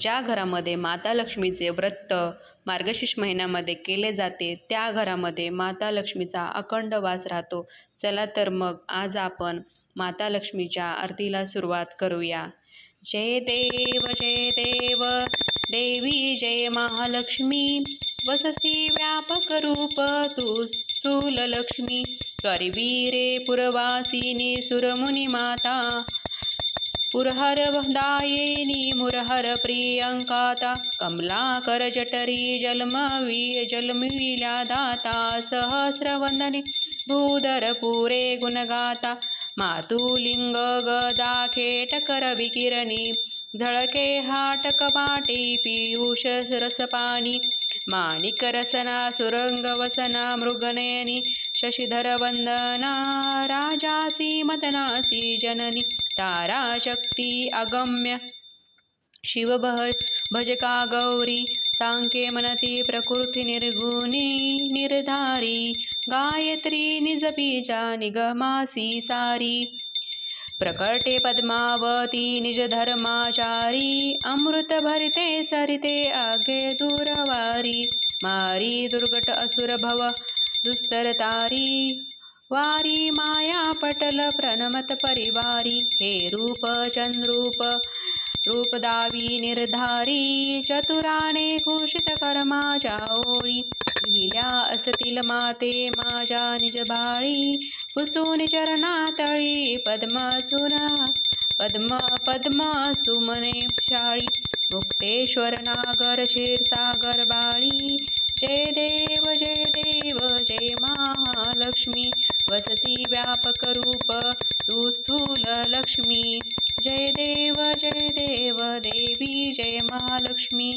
ज्या घरामध्ये माता लक्ष्मीचे व्रत मार्गशीर्ष महिन्यामध्ये केले जाते त्या घरामध्ये माता लक्ष्मीचा अखंड वास राहतो. चला तर मग आज आपण माता लक्ष्मीच्या आरतीला सुरुवात करूया. जय देव जय देव देवी जय महालक्ष्मी. वससी व्यापक रूप तू स्थूल लक्ष्मी. करवी रे पुरवासिनी सुरमुनी माता. पुरहर दायिनी मुरहर प्रियङ्काता कमलाकर जलमवी जन्मवी जन्मविल्या दाता सहस्रवन्दने भूधर पुरे गुणगाता मातुलिङ्ग गदा खेटकर विकिरणी झळके हाटक पाटी पियुष रसपाणी माणिक रसना सुरंग वसना मृगनयनी शशिधर वंदना राजासी मदनासी जननी ताराशक्ती अगम्य। शिव भजका गौरी सांके मनती प्रकृती निर्गुणी निर्धारी गायत्री निजबीजा निगमासी सारी। प्रकटे पद्मावती निज धर्माचारी अमृत भरिते सरिते आगे दूरवारी। मारी दुर्गट असुर भव दुस्तरतारी वारी माया पटल प्रणमत परिवारी. हे रूप चंद्रूप रूपदावी निर्धारी. चतुराने घोषित कर्माच्या ओळी. लिहिल्या असतील माते माझ्या निज बाळी. पुसून चरणातळी पद्मसुना पद्म पद्म सुमने शाळी. मुक्तेश्वर नागर क्षीरसागर बाळी. जय देव जय देव जय महालक्ष्मी वसती व्यापक रूप तू स्थूल लक्ष्मी. जय देव जय देव देवी जय महालक्ष्मी.